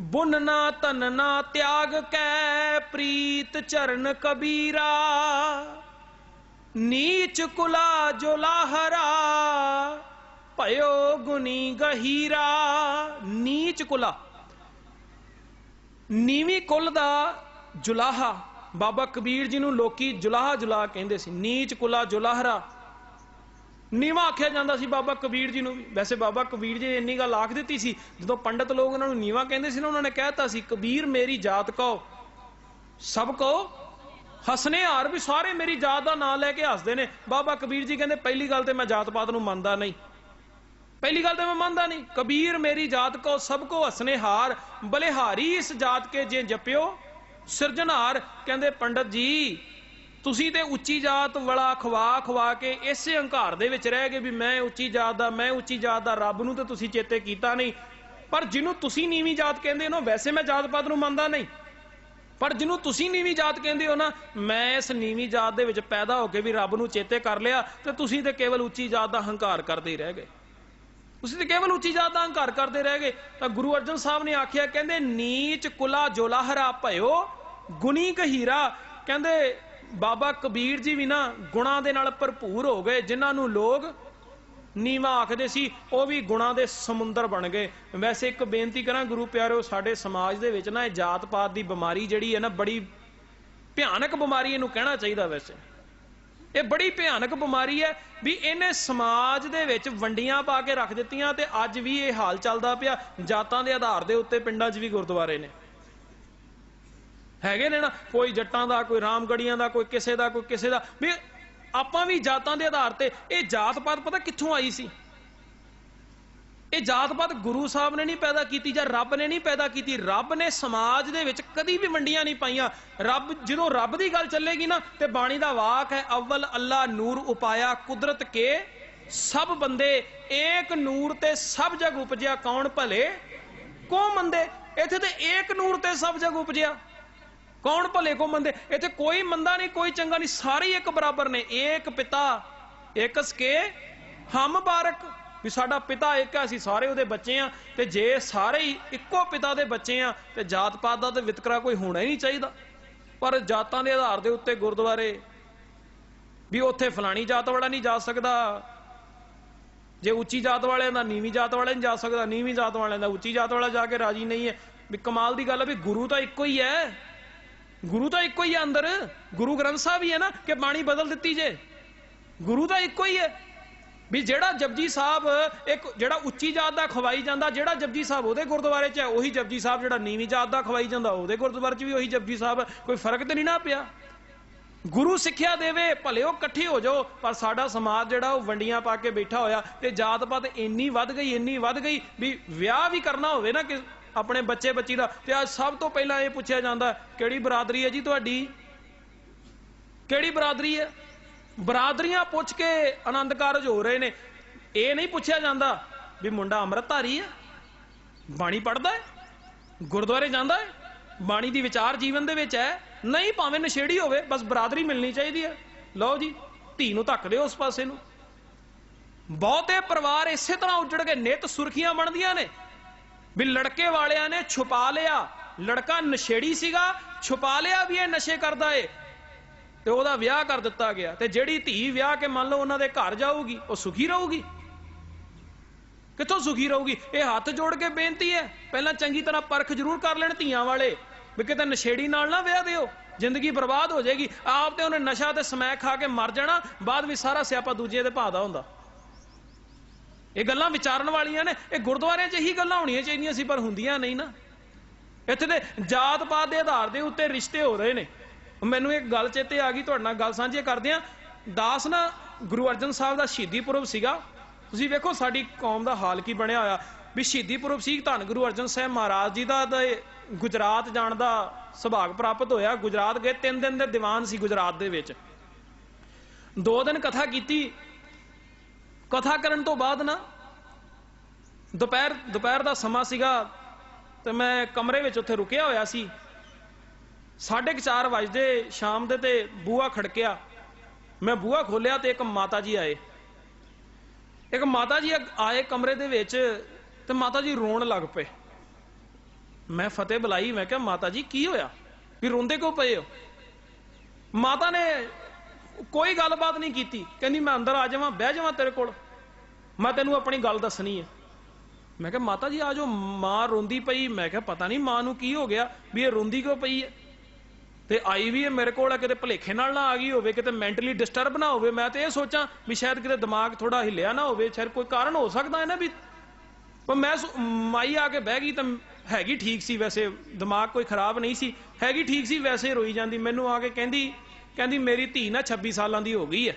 ਬੁਨਨਾ ਨਾ ਤਿਆਗ ਕੈ, ਪ੍ਰੀਤ ਚਰਨ ਕਬੀਰਾ। ਨੀਚ ਕੁਲਾ ਜੋ ਲਾਹਰਾ, ਭਇਓ ਗੁਨੀ ਗਹੀਰਾ। ਨੀਚ ਕੁਲਾ। ਨੀਵੀਂ ਕੁਲ ਦਾ ਜੁਲਾਹਾ, ਬਾਬਾ ਕਬੀਰ ਜੀ ਨੂੰ ਲੋਕੀ ਜੁਲਾਹਾ ਜੁਲਾ ਕਹਿੰਦੇ ਸੀ। ਨੀਚ ਕੁਲਾ ਜੁਲਾਹਰਾ ਨੀਵਾ ਆਖਿਆ ਜਾਂਦਾ ਸੀ ਬਾਬਾ ਕਬੀਰ ਜੀ ਨੂੰ ਵੀ। ਵੈਸੇ ਬਾਬਾ ਕਬੀਰ ਜੀ ਨੇ ਇੰਨੀ ਗੱਲ ਆਖ ਦਿੱਤੀ ਸੀ, ਜਦੋਂ ਪੰਡਤ ਲੋਕ ਉਹਨਾਂ ਨੂੰ ਨੀਵਾ ਕਹਿੰਦੇ ਸੀ ਨਾ, ਉਹਨਾਂ ਨੇ ਕਹਿਤਾ ਸੀ, ਕਬੀਰ ਮੇਰੀ ਜਾਤ ਕੋ ਸਭ ਕੋ ਹਸਨੇ ਹਾਰ ਵੀ ਸਾਰੇ ਮੇਰੀ ਜਾਤ ਦਾ ਨਾਂ ਲੈ ਕੇ ਹੱਸਦੇ ਨੇ। ਬਾਬਾ ਕਬੀਰ ਜੀ ਕਹਿੰਦੇ, ਪਹਿਲੀ ਗੱਲ ਤੇ ਮੈਂ ਜਾਤ ਪਾਤ ਨੂੰ ਮੰਨਦਾ ਨਹੀਂ। ਪਹਿਲੀ ਗੱਲ ਤੇ ਮੈਂ ਮੰਨਦਾ ਨਹੀਂ। ਕਬੀਰ ਮੇਰੀ ਜਾਤ ਕੋ ਸਭ ਕੋ ਹਸਨੇ ਹਾਰ। ਬਲਿਹਾਰੀ ਇਸ ਜਾਤ ਕੇ ਜੇ ਜਪਿਓ, ਸਿਰਜਣਹਾਰ। ਕਹਿੰਦੇ, ਪੰਡਤ ਜੀ ਤੁਸੀਂ ਤੇ ਉੱਚੀ ਜਾਤ ਵਾਲਾ ਖਵਾ ਖਵਾ ਕੇ ਇਸੇ ਹੰਕਾਰ ਦੇ ਵਿੱਚ ਰਹਿ ਗਏ ਵੀ ਮੈਂ ਉੱਚੀ ਜਾਤ ਦਾ, ਮੈਂ ਉੱਚੀ ਜਾਤ ਦਾ ਰੱਬ ਨੂੰ ਤੇ ਤੁਸੀਂ ਚੇਤੇ ਕੀਤਾ ਨਹੀਂ। ਪਰ ਜਿਹਨੂੰ ਤੁਸੀਂ ਨੀਵੀਂ ਜਾਤ ਕਹਿੰਦੇ ਹੋ ਨਾ, ਵੈਸੇ ਮੈਂ ਜਾਤ ਪਾਤ ਨੂੰ ਮੰਨਦਾ ਨਹੀਂ। ਪਰ ਜਿਹਨੂੰ ਤੁਸੀਂ ਨੀਵੀਂ ਜਾਤ ਕਹਿੰਦੇ ਹੋ ਨਾ, ਮੈਂ ਇਸ ਨੀਵੀਂ ਜਾਤ ਦੇ ਵਿੱਚ ਪੈਦਾ ਹੋ ਕੇ ਵੀ ਰੱਬ ਨੂੰ ਚੇਤੇ ਕਰ ਲਿਆ ਤੇ ਤੁਸੀਂ ਤੇ ਕੇਵਲ ਉੱਚੀ ਜਾਤ ਦਾ ਹੰਕਾਰ ਕਰਦੇ ਹੀ ਰਹਿ ਗਏ। ਤੁਸੀਂ ਤੇ ਕੇਵਲ ਉੱਚੀ ਜਾਤ ਦਾ ਹੰਕਾਰ ਕਰਦੇ ਰਹਿ ਗਏ, ਤਾਂ ਗੁਰੂ ਅਰਜਨ ਸਾਹਿਬ ਨੇ ਆਖਿਆ, ਕਹਿੰਦੇ, ਨੀਚ ਕੁਲਾ ਜੋਲਾਹਰਾ ਭਇਓ, ਗੁਣੀ ਕਹੀਰਾ। ਕਹਿੰਦੇ ਬਾਬਾ ਕਬੀਰ ਜੀ ਵੀ ਨਾ ਗੁਣਾ ਦੇ ਨਾਲ ਭਰਪੂਰ ਹੋ ਗਏ, ਜਿਨ੍ਹਾਂ ਨੂੰ ਲੋਕ ਨੀਵਾ ਆਖਦੇ ਸੀ, ਉਹ ਵੀ ਗੁਣਾ ਦੇ ਸਮੁੰਦਰ ਬਣ ਗਏ। ਵੈਸੇ ਇੱਕ ਬੇਨਤੀ ਕਰਾਂ ਗੁਰੂ ਪਿਆਰਿਓ ਸਾਡੇ ਸਮਾਜ ਦੇ ਵਿੱਚ ਨਾ ਇਹ ਜਾਤ ਪਾਤ ਦੀ ਬਿਮਾਰੀ ਜਿਹੜੀ ਹੈ ਨਾ, ਬੜੀ ਭਿਆਨਕ ਬਿਮਾਰੀ ਇਹਨੂੰ ਕਹਿਣਾ ਚਾਹੀਦਾ ਵੈਸੇ। ਇਹ ਬੜੀ ਭਿਆਨਕ ਬਿਮਾਰੀ ਹੈ ਵੀ ਇਹਨੇ ਸਮਾਜ ਦੇ ਵਿੱਚ ਵੰਡੀਆਂ ਪਾ ਕੇ ਰੱਖ ਦਿੱਤੀਆਂ ਤੇ ਅੱਜ ਵੀ ਇਹ ਹਾਲ ਚੱਲਦਾ ਪਿਆ। ਜਾਤਾਂ ਦੇ ਆਧਾਰ ਦੇ ਉੱਤੇ ਪਿੰਡਾਂ 'ਚ ਵੀ ਗੁਰਦੁਆਰੇ ਨੇ। ਹੈਗੇ ਨੇ ਨਾ, ਕੋਈ ਜੱਟਾਂ ਦਾ, ਕੋਈ ਰਾਮਗੜੀਆਂ ਦਾ, ਕੋਈ ਕਿਸੇ ਦਾ, ਕੋਈ ਕਿਸੇ ਦਾ। ਵੀ ਆਪਾਂ ਵੀ ਜਾਤਾਂ ਦੇ ਆਧਾਰ ਤੇ, ਇਹ ਜਾਤ ਪਾਤ ਪਤਾ ਕਿੱਥੋਂ ਆਈ ਸੀ? ਇਹ ਜਾਤ ਪਾਤ ਗੁਰੂ ਸਾਹਿਬ ਨੇ ਨਹੀਂ ਪੈਦਾ ਕੀਤੀ ਜਾਂ ਰੱਬ ਨੇ ਨਹੀਂ ਪੈਦਾ ਕੀਤੀ। ਰੱਬ ਨੇ ਸਮਾਜ ਦੇ ਵਿੱਚ ਕਦੀ ਵੀ ਵੰਡੀਆਂ ਨਹੀਂ ਪਾਈਆਂ। ਰੱਬ, ਜਦੋਂ ਰੱਬ ਦੀ ਗੱਲ ਚੱਲੇਗੀ ਨਾ, ਤੇ ਬਾਣੀ ਦਾ ਵਾਕ ਹੈ, ਅਵਲ ਅੱਲਾ ਨੂਰ ਉਪਾਇਆ, ਕੁਦਰਤ ਕੇ ਸਭ ਬੰਦੇ, ਏਕ ਨੂਰ ਤੇ ਸਭ ਜਗ ਉਪਜਿਆ, ਕੌਣ ਭਲੇ? ਕੋ ਮੰਦੇ? ਇੱਥੇ ਤੇ ਏਕ ਨੂਰ ਤੇ ਸਭ ਜਗ ਉਪਜਿਆ। ਕੌਣ ਭਲੇ ਕੋ ਮੰਦੇ? ਇੱਥੇ ਕੋਈ ਮੰਦਾ ਨਹੀਂ, ਕੋਈ ਚੰਗਾ ਨਹੀਂ, ਸਾਰੇ ਇੱਕ ਬਰਾਬਰ ਨੇ। ਏਕ ਪਿਤਾ, ਏਕਸ ਕੇ ਹਮ ਬਾਰਕ। ਵੀ ਸਾਡਾ ਪਿਤਾ ਇੱਕ ਹੈ, ਅਸੀਂ ਸਾਰੇ ਉਹਦੇ ਬੱਚੇ ਆ ਤੇ ਜੇ ਸਾਰੇ ਹੀ ਇੱਕੋ ਪਿਤਾ ਦੇ ਬੱਚੇ ਆ ਤੇ ਜਾਤ ਪਾਤ ਦਾ ਤੇ ਵਿਤਕਰਾ ਕੋਈ ਹੋਣਾ ਹੀ ਨਹੀਂ ਚਾਹੀਦਾ। ਪਰ ਜਾਤਾਂ ਦੇ ਆਧਾਰ ਦੇ ਉੱਤੇ ਗੁਰਦੁਆਰੇ ਵੀ ਉੱਥੇ ਫਲਾਣੀ ਜਾਤ ਵਾਲਾ ਨਹੀਂ ਜਾ ਸਕਦਾ। ਜੇ ਉੱਚੀ ਜਾਤ ਵਾਲਿਆਂ ਦਾ ਨੀਵੀਂ ਜਾਤ ਵਾਲਾ ਨਹੀਂ ਜਾ ਸਕਦਾ, ਨੀਵੀਂ ਜਾਤ ਵਾਲਿਆਂ ਦਾ ਉੱਚੀ ਜਾਤ ਵਾਲਾ ਜਾ ਕੇ ਰਾਜੀ ਨਹੀਂ ਹੈ। ਵੀ ਕਮਾਲ ਦੀ ਗੱਲ ਹੈ ਵੀ ਗੁਰੂ ਤਾਂ ਇੱਕੋ ਹੀ ਹੈ। ਗੁਰੂ ਤਾਂ ਇੱਕੋ ਹੀ ਹੈ ਅੰਦਰ। ਗੁਰੂ ਗ੍ਰੰਥ ਸਾਹਿਬ ਹੀ ਹੈ ਨਾ ਕਿ ਬਾਣੀ ਬਦਲ ਦਿੱਤੀ ਜੇ। ਗੁਰੂ ਤਾਂ ਇੱਕੋ ਹੀ ਹੈ। ਵੀ ਜਿਹੜਾ ਜਪਜੀ ਸਾਹਿਬ ਇੱਕ ਜਿਹੜਾ ਉੱਚੀ ਜਾਤ ਦਾ ਖਵਾਈ ਜਾਂਦਾ, ਜਿਹੜਾ ਜਪਜੀ ਸਾਹਿਬ ਉਹਦੇ ਗੁਰਦੁਆਰੇ 'ਚ ਹੈ, ਉਹੀ ਜਪਜੀ ਸਾਹਿਬ ਜਿਹੜਾ ਨੀਵੀਂ ਜਾਤ ਦਾ ਖਵਾਈ ਜਾਂਦਾ, ਉਹਦੇ ਗੁਰਦੁਆਰੇ 'ਚ ਵੀ ਉਹੀ ਜਪਜੀ ਸਾਹਿਬ, ਕੋਈ ਫ਼ਰਕ ਤੇ ਨਹੀਂ ਨਾ ਪਿਆ। ਗੁਰੂ ਸਿੱਖਿਆ ਦੇਵੇ, ਭਲੇ ਉਹ ਇਕੱਠੇ ਹੋ ਜਾਓ, ਪਰ ਸਾਡਾ ਸਮਾਜ ਜਿਹੜਾ ਉਹ ਵੰਡੀਆਂ ਪਾ ਕੇ ਬੈਠਾ ਹੋਇਆ ਤੇ ਜਾਤ ਪਾਤ ਇੰਨੀ ਵੱਧ ਗਈ, ਇੰਨੀ ਵੱਧ ਗਈ ਵੀ ਵਿਆਹ ਵੀ ਕਰਨਾ ਹੋਵੇ ਨਾ ਕਿ ਆਪਣੇ ਬੱਚੇ ਬੱਚੀ ਦਾ ਤੇ ਅੱਜ ਸਭ ਤੋਂ ਪਹਿਲਾਂ ਇਹ ਪੁੱਛਿਆ ਜਾਂਦਾ, ਕਿਹੜੀ ਬਰਾਦਰੀ ਹੈ ਜੀ ਤੁਹਾਡੀ? ਕਿਹੜੀ ਬਰਾਦਰੀ ਹੈ? ਬਰਾਦਰੀਆਂ ਪੁੱਛ ਕੇ ਆਨੰਦ ਕਾਰਜ ਹੋ ਰਹੇ ਨੇ। ਇਹ ਨਹੀਂ ਪੁੱਛਿਆ ਜਾਂਦਾ ਵੀ ਮੁੰਡਾ ਅੰਮ੍ਰਿਤਧਾਰੀ ਹੈ? ਬਾਣੀ ਪੜਦਾ ਹੈ? ਗੁਰਦੁਆਰੇ ਜਾਂਦਾ ਹੈ? ਬਾਣੀ ਦੀ ਵਿਚਾਰ ਜੀਵਨ ਦੇ ਵਿੱਚ ਹੈ? ਨਹੀਂ, ਭਾਵੇਂ ਨਸ਼ੇੜੀ ਹੋਵੇ, ਬਸ ਬਰਾਦਰੀ ਮਿਲਣੀ ਚਾਹੀਦੀ ਹੈ। ਲਓ ਜੀ, ਧੀ ਨੂੰ ਧੱਕ ਦਿਓ ਉਸ ਪਾਸੇ ਨੂੰ। ਬਹੁਤੇ ਪਰਿਵਾਰ ਇਸੇ ਤਰ੍ਹਾਂ ਉੱਜੜ ਕੇ ਨਿਤ ਸੁਰਖੀਆਂ ਬਣਦੀਆਂ ਨੇ। ਵੀ ਲੜਕੇ ਵਾਲਿਆਂ ਨੇ ਛੁਪਾ ਲਿਆ। ਲੜਕਾ ਨਸ਼ੇੜੀ ਸੀਗਾ, ਛੁਪਾ ਲਿਆ ਵੀ ਇਹ ਨਸ਼ੇ ਕਰਦਾ ਏ। ਤੇ ਉਹਦਾ ਵਿਆਹ ਕਰ ਦਿੱਤਾ ਗਿਆ। ਤੇ ਜਿਹੜੀ ਧੀ ਵਿਆਹ ਕੇ ਮੰਨ ਲਓ ਉਹਨਾਂ ਦੇ ਘਰ ਜਾਊਗੀ, ਉਹ ਸੁਖੀ ਰਹੂਗੀ? ਕਿੱਥੋਂ ਸੁਖੀ ਰਹੂਗੀ? ਇਹ ਹੱਥ ਜੋੜ ਕੇ ਬੇਨਤੀ ਹੈ। ਪਹਿਲਾਂ ਚੰਗੀ ਤਰ੍ਹਾਂ ਪਰਖ ਜ਼ਰੂਰ ਕਰ ਲੈਣ ਧੀਆਂ ਵਾਲੇ। ਵੀ ਕਿਤੇ ਨਸ਼ੇੜੀ ਨਾਲ ਨਾ ਵਿਆਹ ਦਿਓ। ਜ਼ਿੰਦਗੀ ਬਰਬਾਦ ਹੋ ਜਾਏਗੀ। ਆਪ ਤੇ ਉਹਨੇ ਨਸ਼ਾ ਤੇ ਸਮੈਕ ਖਾ ਕੇ ਮਰ ਜਾਣਾ। ਬਾਅਦ ਵਿੱਚ ਸਾਰਾ ਸਿਆਪਾ ਦੂਜੇ ਦੇ ਭਾਅ ਦਾ ਹੁੰਦਾ। ਇਹ ਗੱਲਾਂ ਵਿਚਾਰਨ ਵਾਲੀਆਂ ਨੇ। ਇਹ ਗੁਰਦੁਆਰਿਆਂ 'ਚ ਹੀ ਗੱਲਾਂ ਹੋਣੀਆਂ ਚਾਹੀਦੀਆਂ ਸੀ, ਪਰ ਹੁੰਦੀਆਂ ਨਹੀਂ ਨਾ। ਇੱਥੇ ਤੇ ਜਾਤ ਪਾਤ ਦੇ ਆਧਾਰ ਦੇ ਉੱਤੇ ਰਿਸ਼ਤੇ ਹੋ ਰਹੇ ਨੇ। ਮੈਨੂੰ ਇੱਕ ਗੱਲ ਚੇਤੇ ਆ ਗਈ, ਤੁਹਾਡੇ ਨਾਲ ਗੱਲ ਸਾਂਝੀ ਕਰਦੇ ਆ ਦਾਸ ਨਾ ਗੁਰੂ ਅਰਜਨ ਸਾਹਿਬ ਦਾ ਸ਼ਹੀਦੀ ਪੁਰਬ ਸੀਗਾ। ਤੁਸੀਂ ਵੇਖੋ ਸਾਡੀ ਕੌਮ ਦਾ ਹਾਲ ਕੀ ਬਣਿਆ ਹੋਇਆ। ਵੀ ਸ਼ਹੀਦੀ ਪੁਰਬ ਸੀ, ਧੰਨ ਗੁਰੂ ਅਰਜਨ ਸਾਹਿਬ ਮਹਾਰਾਜ ਜੀ ਦਾ ਗੁਜਰਾਤ ਜਾਣ ਦਾ ਸੁਭਾਗ ਪ੍ਰਾਪਤ ਹੋਇਆ। ਗੁਜਰਾਤ ਗਏ, ਤਿੰਨ ਦਿਨ ਦੇ ਦੀਵਾਨ ਸੀ ਗੁਜਰਾਤ ਦੇ ਵਿੱਚ। ਦੋ ਦਿਨ ਕਥਾ ਕੀਤੀ। ਕਥਾ ਕਰਨ ਤੋਂ ਬਾਅਦ ਨਾ, ਦੁਪਹਿਰ ਦੁਪਹਿਰ ਦਾ ਸਮਾਂ ਸੀਗਾ ਤੇ ਮੈਂ ਕਮਰੇ ਵਿੱਚ ਉੱਥੇ ਰੁਕਿਆ ਹੋਇਆ ਸੀ। ਸਾਢੇ ਕੁ ਚਾਰ ਵਜੇ ਸ਼ਾਮ ਦੇ ਤੇ ਬੂਹਾ ਖੜਕਿਆ। ਮੈਂ ਬੂਹਾ ਖੋਲਿਆ ਤੇ ਇੱਕ ਮਾਤਾ ਜੀ ਆਏ। ਇੱਕ ਮਾਤਾ ਜੀ ਆਏ ਕਮਰੇ ਦੇ ਵਿੱਚ ਤੇ ਮਾਤਾ ਜੀ ਰੋਣ ਲੱਗ ਪਏ। ਮੈਂ ਫਤਿਹ ਬੁਲਾਈ, ਮੈਂ ਕਿਹਾ ਮਾਤਾ ਜੀ ਕੀ ਹੋਇਆ? ਵੀ ਰੋਂਦੇ ਕਿਉਂ ਪਏ ਹੋ? ਮਾਤਾ ਨੇ ਕੋਈ ਗੱਲਬਾਤ ਨਹੀਂ ਕੀਤੀ। ਕਹਿੰਦੀ, ਮੈਂ ਅੰਦਰ ਆ ਜਾਵਾਂ, ਬਹਿ ਜਾਵਾਂ ਤੇਰੇ ਕੋਲ। ਮੈਂ ਤੈਨੂੰ ਆਪਣੀ ਗੱਲ ਦੱਸਣੀ ਹੈ। ਮੈਂ ਕਿਹਾ, ਮਾਤਾ ਜੀ, ਆ ਜੋ ਮਾਂ ਰੋਂਦੀ ਪਈ। ਮੈਂ ਕਿਹਾ, ਪਤਾ ਨਹੀਂ ਮਾਂ ਨੂੰ ਕੀ ਹੋ ਗਿਆ ਵੀ ਇਹ ਰੋਂਦੀ ਕਿਉਂ ਪਈ ਹੈ? ਤੇ ਆਈ ਵੀ ਇਹ ਮੇਰੇ ਕੋਲ ਆ, ਕਿਤੇ ਭਲੇਖੇ ਨਾਲ ਨਾ ਆ ਗਈ ਹੋਵੇ, ਕਿਤੇ ਮੈਂਟਲੀ ਡਿਸਟਰਬ ਨਾ ਹੋਵੇ। ਮੈਂ ਤੇ ਇਹ ਸੋਚਾਂ ਵੀ ਸ਼ਾਇਦ ਕਿਤੇ ਦਿਮਾਗ ਥੋੜਾ ਹਿੱਲਿਆ ਨਾ ਹੋਵੇ, ਸ਼ਾਇਦ ਕੋਈ ਕਾਰਨ ਹੋ ਸਕਦਾ ਹੈ ਨਾ ਵੀ ਪਰ ਮੈਂ ਸੋ- ਮਾਈ ਆ ਕੇ ਬਹਿ ਗਈ ਤਾਂ ਹੈਗੀ ਠੀਕ ਸੀ ਵੈਸੇ। ਦਿਮਾਗ ਕੋਈ ਖਰਾਬ ਨਹੀਂ ਸੀ। ਹੈਗੀ ਠੀਕ ਸੀ, ਵੈਸੇ ਰੋਈ ਜਾਂਦੀ। ਮੈਨੂੰ ਆ ਕੇ ਕਹਿੰਦੀ ਕਹਿੰਦੀ, ਮੇਰੀ ਧੀ ਨਾ 26 ਸਾਲਾਂ ਦੀ ਹੋ ਗਈ ਹੈ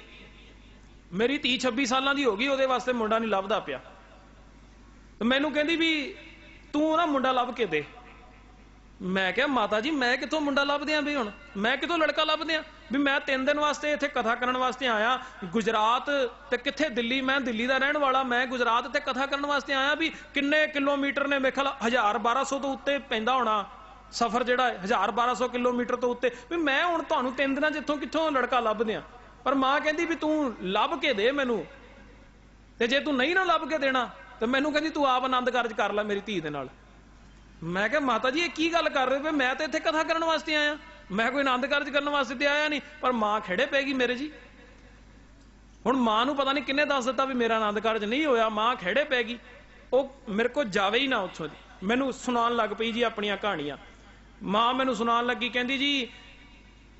ਮੇਰੀ ਧੀ 26 ਸਾਲਾਂ ਦੀ ਹੋ ਗਈ, ਉਹਦੇ ਵਾਸਤੇ ਮੁੰਡਾ ਨਹੀਂ ਲੱਭਦਾ ਪਿਆ। ਤੇ ਮੈਨੂੰ ਕਹਿੰਦੀ ਵੀ, ਤੂੰ ਨਾ ਮੁੰਡਾ ਲੱਭ ਕੇ ਦੇ। ਮੈਂ ਕਿਹਾ, ਮਾਤਾ ਜੀ, ਮੈਂ ਕਿੱਥੋਂ ਮੁੰਡਾ ਲੱਭਦੇ ਆਂ ਵੀ ਹੁਣ? ਮੈਂ ਕਿੱਥੋਂ ਲੜਕਾ ਲੱਭਦੇ ਆਂ ਵੀ ਮੈਂ ਤਿੰਨ ਦਿਨ ਵਾਸਤੇ ਇੱਥੇ ਕਥਾ ਕਰਨ ਵਾਸਤੇ ਆਇਆ। ਗੁਜਰਾਤ ਤੇ ਕਿੱਥੇ ਦਿੱਲੀ? ਮੈਂ ਦਿੱਲੀ ਦਾ ਰਹਿਣ ਵਾਲਾ। ਮੈਂ ਗੁਜਰਾਤ ਤੇ ਕਥਾ ਕਰਨ ਵਾਸਤੇ ਆਇਆ ਵੀ ਕਿੰਨੇ ਕਿਲੋਮੀਟਰ ਨੇ? ਮੇਖਲ ਖਿਆਲ 1000 1200 ਤੋਂ ਉੱਤੇ ਪੈਂਦਾ ਹੋਣਾ। ਸਫ਼ਰ ਜਿਹੜਾ ਹੈ 1000 1200 ਕਿਲੋਮੀਟਰ ਤੋਂ ਉੱਤੇ। ਵੀ ਮੈਂ ਹੁਣ ਤੁਹਾਨੂੰ ਤਿੰਨ ਦਿਨਾਂ ਜਿੱਥੋਂ ਕਿੱਥੋਂ ਲੜਕਾ ਲੱਭਦੇ ਆਂ ਪਰ ਮਾਂ ਕਹਿੰਦੀ ਵੀ ਤੂੰ ਲੱਭ ਕੇ ਦੇ ਮੈਨੂੰ। ਤੇ ਜੇ ਤੂੰ ਨਹੀਂ ਨਾ ਲੱਭ ਕੇ ਦੇਣਾ, ਤੇ ਮੈਨੂੰ ਕਹਿੰਦੀ ਤੂੰ ਆਪ ਆਨੰਦ ਕਾਰਜ ਕਰ ਲੈ ਮੇਰੀ ਧੀ ਦੇ ਨਾਲ। ਮੈਂ ਕਿਹਾ, ਮਾਤਾ ਜੀ, ਇਹ ਕੀ ਗੱਲ ਕਰ ਰਹੇ ਹੋ? ਮੈਂ ਤਾਂ ਇੱਥੇ ਕਥਾ ਕਰਨ ਵਾਸਤੇ ਆਇਆ। ਮੈਂ ਕੋਈ ਆਨੰਦ ਕਾਰਜ ਕਰਨ ਵਾਸਤੇ ਤੇ ਆਇਆ ਨਹੀਂ, ਪਰ ਮਾਂ ਖੜੇ ਗਈ ਮੇਰੇ ਜੀ। ਹੁਣ ਮਾਂ ਨੂੰ ਪਤਾ ਨਹੀਂ ਕਿੰਨੇ ਦੱਸ ਦਿੱਤਾ ਵੀ ਮੇਰਾ ਆਨੰਦ ਕਾਰਜ ਨਹੀਂ ਹੋਇਆ, ਮਾਂ ਖੜੇ ਗਈ। ਉਹ ਮੇਰੇ ਕੋਲ ਜਾਵੇ ਹੀ ਨਾ ਉੱਥੋਂ ਦੀ। ਮੈਨੂੰ ਸੁਣਾਉਣ ਲੱਗ ਪਈ ਜੀ ਆਪਣੀਆਂ ਕਹਾਣੀਆਂ। ਮਾਂ ਮੈਨੂੰ ਸੁਣਾਉਣ ਲੱਗੀ, ਕਹਿੰਦੀ ਜੀ,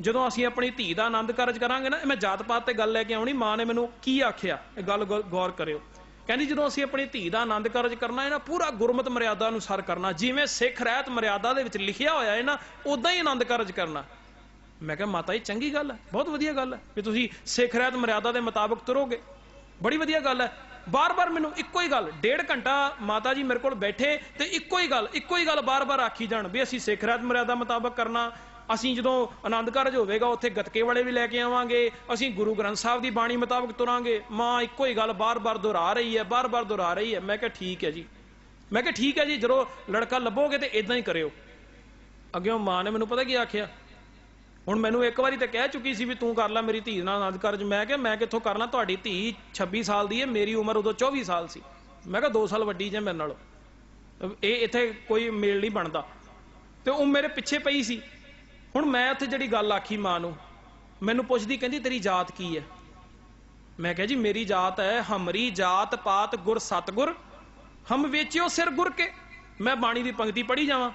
ਜਦੋਂ ਅਸੀਂ ਆਪਣੀ ਧੀ ਦਾ ਆਨੰਦ ਕਾਰਜ ਕਰਾਂਗੇ ਨਾ, ਇਹ ਮੈਂ ਜਾਤ ਪਾਤ ਤੇ ਗੱਲ ਲੈ ਕੇ ਆਉਣੀ, ਮਾਂ ਨੇ ਮੈਨੂੰ ਕੀ ਆਖਿਆ? ਇਹ ਗੱਲ ਗੌਰ ਕਰਿਓ। ਕਹਿੰਦੀ ਜਦੋਂ ਅਸੀਂ ਆਪਣੀ ਧੀ ਦਾ ਆਨੰਦ ਕਾਰਜ ਕਰਨਾ ਹੈ ਨਾ, ਪੂਰਾ ਗੁਰਮਤ ਮਰਿਆਦਾ ਅਨੁਸਾਰ ਕਰਨਾ, ਜਿਵੇਂ ਸਿੱਖ ਰਹਿਤ ਮਰਿਆਦਾ ਦੇ ਵਿੱਚ ਲਿਖਿਆ ਹੋਇਆ ਹੈ ਨਾ ਉਦਾਂ ਹੀ ਆਨੰਦ ਕਾਰਜ ਕਰਨਾ। ਮੈਂ ਕਿਹਾ, ਮਾਤਾ ਜੀ, ਚੰਗੀ ਗੱਲ ਹੈ, ਬਹੁਤ ਵਧੀਆ ਗੱਲ ਹੈ, ਵੀ ਤੁਸੀਂ ਸਿੱਖ ਰਹਿਤ ਮਰਿਆਦਾ ਦੇ ਮੁਤਾਬਕ ਤੁਰੋਗੇ। ਬੜੀ ਵਧੀਆ ਗੱਲ ਹੈ। ਬਾਰ-ਬਾਰ ਮੈਨੂੰ ਇੱਕੋ ਹੀ ਗੱਲ, ਡੇਢ ਘੰਟਾ ਮਾਤਾ ਜੀ ਮੇਰੇ ਕੋਲ ਬੈਠੇ ਤੇ ਇੱਕੋ ਹੀ ਗੱਲ, ਇੱਕੋ ਹੀ ਗੱਲ ਬਾਰ-ਬਾਰ ਆਖੀ ਜਾਣ ਵੀ ਅਸੀਂ ਸਿੱਖ ਰਹਿਤ ਮਰਿਆਦਾ ਮੁਤਾਬਕ ਕਰਨਾ। ਅਸੀਂ ਜਦੋਂ ਆਨੰਦ ਕਾਰਜ ਹੋਵੇਗਾ, ਉੱਥੇ ਗਤਕੇ ਵਾਲੇ ਵੀ ਲੈ ਕੇ ਆਵਾਂਗੇ, ਅਸੀਂ ਗੁਰੂ ਗ੍ਰੰਥ ਸਾਹਿਬ ਦੀ ਬਾਣੀ ਮੁਤਾਬਕ ਤੁਰਾਂਗੇ। ਮਾਂ ਇੱਕੋ ਹੀ ਗੱਲ ਬਾਰ-ਬਾਰ ਦੁਹਰਾ ਰਹੀ ਹੈ, ਬਾਰ-ਬਾਰ ਦੁਹਰਾ ਰਹੀ ਹੈ। ਮੈਂ ਕਿਹਾ, ਠੀਕ ਹੈ ਜੀ। ਮੈਂ ਕਿਹਾ, ਠੀਕ ਹੈ ਜੀ, ਜਦੋਂ ਲੜਕਾ ਲੱਭੋਗੇ ਤੇ ਇਦਾਂ ਹੀ ਕਰਿਓ। ਅੱਗੇ ਮਾਂ ਨੇ ਮੈਨੂੰ ਪਤਾ ਕੀ ਆਖਿਆ? ਹੁਣ ਮੈਨੂੰ ਇੱਕ ਵਾਰੀ ਤਾਂ ਕਹਿ ਚੁੱਕੀ ਸੀ ਵੀ ਤੂੰ ਕਰ ਲੈ ਮੇਰੀ ਧੀ ਨਾਲ ਆਨੰਦ ਕਾਰਜ ਮੈਂ ਕਿਹਾ, ਮੈਂ ਕਿੱਥੋਂ ਕਰ ਲਾਂ? ਤੁਹਾਡੀ ਧੀ 26 ਸਾਲ ਦੀ ਹੈ, ਮੇਰੀ ਉਮਰ ਉਦੋਂ 24 ਸਾਲ ਸੀ। ਮੈਂ ਕਿਹਾ 2 ਸਾਲ ਵੱਡੀ ਜੇ ਮੇਰੇ ਨਾਲ। ਇਹ ਇੱਥੇ ਕੋਈ ਮੇਲ ਨਹੀਂ ਬਣਦਾ। ਤੇ ਉਹ ਮੇਰੇ ਪਿੱਛੇ ਪਈ ਸੀ। ਹੁਣ ਮੈਂ ਉੱਥੇ ਜਿਹੜੀ ਗੱਲ ਆਖੀ ਮਾਂ ਨੂੰ, ਮੈਨੂੰ ਪੁੱਛਦੀ ਕਹਿੰਦੀ, ਤੇਰੀ ਜਾਤ ਕੀ ਹੈ? ਮੈਂ ਕਿਹਾ ਜੀ, ਮੇਰੀ ਜਾਤ ਹੈ ਹਮਰੀ ਜਾਤ ਪਾਤ ਗੁਰ ਸਤਗੁਰ। ਹਮ ਵੇਚਿਓ ਸਿਰ ਗੁਰ ਕੇ। ਮੈਂ ਬਾਣੀ ਦੀ ਪੰਕਤੀ ਪੜ੍ਹੀ ਜਾਵਾਂ।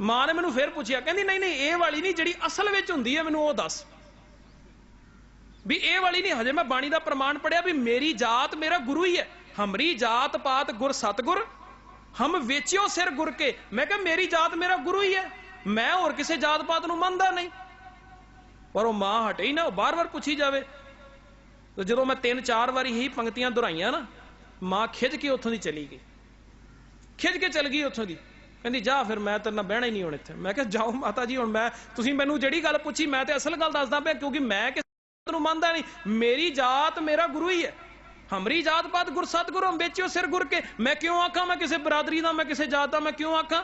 ਮਾਂ ਨੇ ਮੈਨੂੰ ਫਿਰ ਪੁੱਛਿਆ, ਕਹਿੰਦੀ, ਨਹੀਂ ਨਹੀਂ, ਇਹ ਵਾਲੀ ਨਹੀਂ, ਜਿਹੜੀ ਅਸਲ ਵਿੱਚ ਹੁੰਦੀ ਹੈ, ਮੈਨੂੰ ਉਹ ਦੱਸ। ਵੀ ਇਹ ਵਾਲੀ ਨਹੀਂ, ਹਜੇ ਮੈਂ ਬਾਣੀ ਦਾ ਪ੍ਰਮਾਣ ਪੜਿਆ ਵੀ ਮੇਰੀ ਜਾਤ ਮੇਰਾ ਗੁਰੂ ਹੀ ਹੈ। ਹਮਰੀ ਜਾਤ ਪਾਤ ਗੁਰ ਸਤਗੁਰ, ਹਮ ਵੇਚਿਓ ਸਿਰ ਗੁਰ ਕੇ। ਮੈਂ ਕਿਹਾ, ਮੇਰੀ ਜਾਤ ਮੇਰਾ ਗੁਰੂ ਹੀ ਹੈ। ਮੈਂ ਹੋਰ ਕਿਸੇ ਜਾਤ ਪਾਤ ਨੂੰ ਮੰਨਦਾ ਨਹੀਂ। ਪਰ ਉਹ ਮਾਂ ਹਟੇ ਹੀ ਨਾ, ਉਹ ਬਾਰ-ਬਾਰ ਪੁੱਛੀ ਜਾਵੇ। ਤੇ ਜਦੋਂ ਮੈਂ ਤਿੰਨ ਚਾਰ ਵਾਰੀ ਹੀ ਪੰਕਤੀਆਂ ਦੁਹਰਾਈਆਂ ਨਾ, ਮਾਂ ਖਿੱਚ ਕੇ ਉੱਥੋਂ ਦੀ ਚਲੀ ਗਈ। ਖਿੱਚ ਕੇ ਚਲ ਗਈ ਉੱਥੋਂ ਦੀ। ਕਹਿੰਦੀ, ਜਾ ਫਿਰ, ਮੈਂ ਤੇਰੇ ਨਾਲ ਬਹਿਣਾ ਹੀ ਨਹੀਂ ਹੁਣ ਇੱਥੇ। ਮੈਂ ਕਿਹਾ, ਜਾਓ ਮਾਤਾ ਜੀ, ਹੁਣ ਮੈਂ, ਤੁਸੀਂ ਮੈਨੂੰ ਜਿਹੜੀ ਗੱਲ ਪੁੱਛੀ, ਮੈਂ ਤੇ ਅਸਲ ਗੱਲ ਦੱਸਦਾ ਪਿਆ, ਕਿਉਂਕਿ ਮੈਂ ਕਿਸੇ ਨੂੰ ਮੰਨਦਾ ਨਹੀਂ। ਮੇਰੀ ਜਾਤ ਮੇਰਾ ਗੁਰੂ ਹੀ ਹੈ। ਹਮਰੀ ਜਾਤ ਪਾਤ ਗੁਰ ਸਤਗੁਰੂ ਵੇਚਿਓ ਸਿਰ ਗੁਰ ਕੇ। ਮੈਂ ਕਿਉਂ ਆਖਾਂ, ਮੈਂ ਕਿਸੇ ਬਰਾਦਰੀ ਦਾ, ਮੈਂ ਕਿਸੇ ਜਾਤ ਦਾ, ਮੈਂ ਕਿਉਂ ਆਖਾਂ?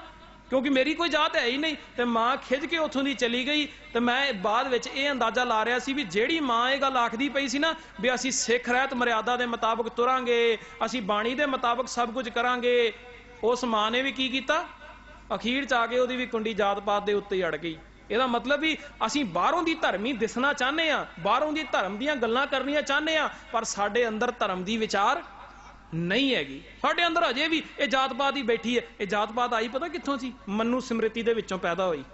ਕਿਉਂਕਿ ਮੇਰੀ ਕੋਈ ਜਾਤ ਹੈ ਹੀ ਨਹੀਂ। ਤੇ ਮਾਂ ਖਿੱਚ ਕੇ ਉੱਥੋਂ ਦੀ ਚਲੀ ਗਈ। ਤੇ ਮੈਂ ਬਾਅਦ ਵਿੱਚ ਇਹ ਅੰਦਾਜ਼ਾ ਲਾ ਰਿਹਾ ਸੀ ਵੀ ਜਿਹੜੀ ਮਾਂ ਇਹ ਗੱਲ ਆਖਦੀ ਪਈ ਸੀ ਨਾ, ਵੀ ਅਸੀਂ ਸਿੱਖ ਰਹਿਤ ਮਰਿਆਦਾ ਦੇ ਮੁਤਾਬਕ ਤੁਰਾਂਗੇ, ਅਸੀਂ ਬਾਣੀ ਦੇ ਮੁਤਾਬਕ ਸਭ ਕੁਝ ਕਰਾਂਗੇ, ਉਸ ਮਾਂ ਨੇ ਵੀ ਕੀ ਕੀਤਾ? ਅਖੀਰ ਚ ਆ ਕੇ ਉਹਦੀ ਵੀ ਕੁੰਡੀ ਜਾਤ ਪਾਤ ਦੇ ਉੱਤੇ ਹੀ ਅੜ ਗਈ। ਇਹਦਾ ਮਤਲਬ ਵੀ ਅਸੀਂ ਬਾਹਰੋਂ ਦੀ ਧਰਮੀ ਦਿਸਣਾ ਚਾਹੁੰਦੇ ਆ ਬਾਹਰੋਂ ਦੀ ਧਰਮ ਦੀਆਂ ਗੱਲਾਂ ਕਰਨੀਆਂ ਚਾਹੁੰਦੇ ਆ ਪਰ ਸਾਡੇ ਅੰਦਰ ਧਰਮ ਦੀ ਵਿਚਾਰ ਨਹੀਂ ਹੈਗੀ। ਸਾਡੇ ਅੰਦਰ ਅਜੇ ਵੀ ਇਹ ਜਾਤ ਪਾਤ ਹੀ ਬੈਠੀ ਹੈ। ਇਹ ਜਾਤ ਪਾਤ ਆਈ ਪਤਾ ਕਿੱਥੋਂ ਸੀ? ਮਨੂ ਸਮ੍ਰਿਤੀ ਦੇ ਵਿੱਚੋਂ ਪੈਦਾ ਹੋਈ।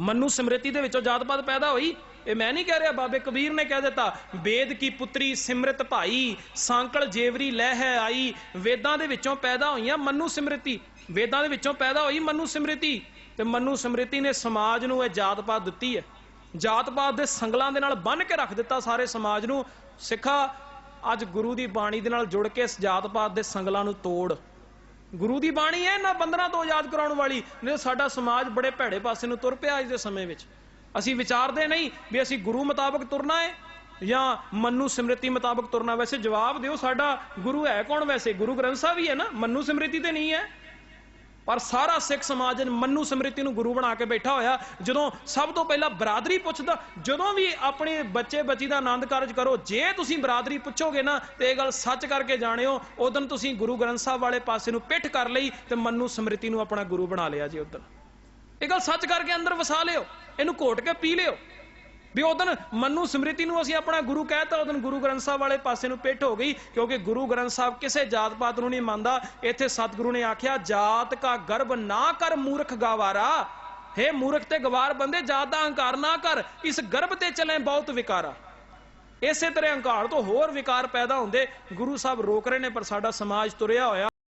ਮੰਨੂ ਸਮ੍ਰਿਤੀ ਦੇ ਵਿੱਚੋਂ ਜਾਤ ਪਾਤ ਪੈਦਾ ਹੋਈ। ਇਹ ਮੈਂ ਨਹੀਂ ਕਹਿ ਰਿਹਾ, ਬਾਬੇ ਕਬੀਰ ਨੇ ਕਹਿ ਦਿੱਤਾ, ਵੇਦ ਕੀ ਪੁੱਤਰੀ ਸਿਮਰਤ ਭਾਈ, ਸਾਂਕਲ ਜੇਵਰੀ ਲਹਿ ਹੈ ਆਈ, ਵੇਦਾਂ ਦੇ ਵਿੱਚੋਂ ਪੈਦਾ ਹੋਈਆਂ ਮੰਨੂ ਸਮ੍ਰਿਤੀ। ਵੇਦਾਂ ਦੇ ਵਿੱਚੋਂ ਪੈਦਾ ਹੋਈ ਮੰਨੂ ਸਮ੍ਰਿਤੀ ਤੇ ਮੰਨੂ ਸਮ੍ਰਿਤੀ ਨੇ ਸਮਾਜ ਨੂੰ ਇਹ ਜਾਤ ਪਾਤ ਦਿੱਤੀ ਹੈ। ਜਾਤ ਪਾਤ ਦੇ ਸੰਗਲਾਂ ਦੇ ਨਾਲ ਬੰਨ ਕੇ ਰੱਖ ਦਿੱਤਾ ਸਾਰੇ ਸਮਾਜ ਨੂੰ। ਸਿੱਖਾ, ਅੱਜ ਗੁਰੂ ਦੀ ਬਾਣੀ ਦੇ ਨਾਲ ਜੁੜ ਕੇ ਇਸ ਜਾਤ ਪਾਤ ਦੇ ਸੰਗਲਾਂ ਨੂੰ ਤੋੜ। ਗੁਰੂ ਦੀ ਬਾਣੀ ਹੈ ਇਹਨਾਂ ਬੰਦਨਾ ਤੋਂ ਆਜ਼ਾਦ ਕਰਾਉਣ ਵਾਲੀ ਨਹੀਂ ਸਾਡਾ ਸਮਾਜ ਬੜੇ ਭੈੜੇ ਪਾਸੇ ਨੂੰ ਤੁਰ ਪਿਆ ਅੱਜ ਦੇ ਸਮੇਂ ਵਿੱਚ। ਅਸੀਂ ਵਿਚਾਰਦੇ ਨਹੀਂ ਵੀ ਅਸੀਂ ਗੁਰੂ ਮੁਤਾਬਕ ਤੁਰਨਾ ਹੈ ਜਾਂ ਮੰਨੂ ਸਿਮਰਤੀ ਮੁਤਾਬਕ ਤੁਰਨਾ। ਵੈਸੇ ਜਵਾਬ ਦਿਓ, ਸਾਡਾ ਗੁਰੂ ਹੈ ਕੌਣ ਵੈਸੇ? ਗੁਰੂ ਗ੍ਰੰਥ ਸਾਹਿਬ ਹੀ ਹੈ ਨਾ। ਮੰਨੂ ਸਿਮਰਤੀ ਤੇ ਨਹੀਂ ਹੈ। ਪਰ ਸਾਰਾ ਸਿੱਖ ਸਮਾਜ ਮੰਨੂ ਸਮ੍ਰਿਤੀ ਨੂੰ ਗੁਰੂ ਬਣਾ ਕੇ ਬੈਠਾ ਹੋਇਆ। ਜਦੋਂ ਸਭ ਤੋਂ ਪਹਿਲਾਂ ਬਰਾਦਰੀ ਪੁੱਛਦਾ, ਜਦੋਂ ਵੀ ਆਪਣੇ ਬੱਚੇ ਬੱਚੀ ਦਾ ਆਨੰਦ ਕਾਰਜ ਕਰੋ, ਜੇ ਤੁਸੀਂ ਬਰਾਦਰੀ ਪੁੱਛੋਗੇ ਨਾ, ਤੇ ਇਹ ਗੱਲ ਸੱਚ ਕਰਕੇ ਜਾਣਿਓ ਉਦੋਂ ਤੁਸੀਂ ਗੁਰੂ ਗ੍ਰੰਥ ਸਾਹਿਬ ਵਾਲੇ ਪਾਸੇ ਨੂੰ ਪਿੱਠ ਕਰ ਲਈ ਤੇ ਮੰਨੂ ਸਮ੍ਰਿਤੀ ਨੂੰ ਆਪਣਾ ਗੁਰੂ ਬਣਾ ਲਿਆ ਜੀ ਉਦੋਂ ਇਹ ਗੱਲ ਸੱਚ ਕਰਕੇ ਅੰਦਰ ਵਸਾ ਲਿਓ, ਇਹਨੂੰ ਘੋਟ ਕੇ ਪੀ ਲਿਓ। ਵੀ ਉਦੋਂ ਮਨੂ ਸਮ੍ਰਿਤੀ ਨੂੰ ਅਸੀਂ ਆਪਣਾ ਗੁਰੂ ਕਹਿਤਾ ਉਦੋਂ ਗੁਰੂ ਗ੍ਰੰਥ ਸਾਹਿਬ ਵਾਲੇ ਪਾਸੇ ਨੂੰ ਪਿੱਠ ਹੋ ਗਈ, ਕਿਉਂਕਿ ਗੁਰੂ ਗ੍ਰੰਥ ਸਾਹਿਬ ਕਿਸੇ ਜਾਤ ਪਾਤ ਨੂੰ ਨਹੀਂ ਮੰਨਦਾ। ਇੱਥੇ ਸਤਿਗੁਰੂ ਨੇ ਆਖਿਆ, ਜਾਤ ਕਾ ਗਰਭ ਨਾ ਕਰ ਮੂਰਖ ਗਵਾਰਾ। ਹੇ ਮੂਰਖ ਤੇ ਗਵਾਰ ਬੰਦੇ, ਜਾਤ ਦਾ ਹੰਕਾਰ ਨਾ ਕਰ, ਇਸ ਗਰਭ ਤੇ ਚਲੇ ਬਹੁਤ ਵਿਕਾਰਾ। ਇਸੇ ਤਰ੍ਹਾਂ ਹੰਕਾਰ ਤੋਂ ਹੋਰ ਵਿਕਾਰ ਪੈਦਾ ਹੁੰਦੇ। ਗੁਰੂ ਸਾਹਿਬ ਰੋਕ ਰਹੇ ਨੇ, ਪਰ ਸਾਡਾ ਸਮਾਜ ਤੁਰਿਆ ਹੋਇਆ।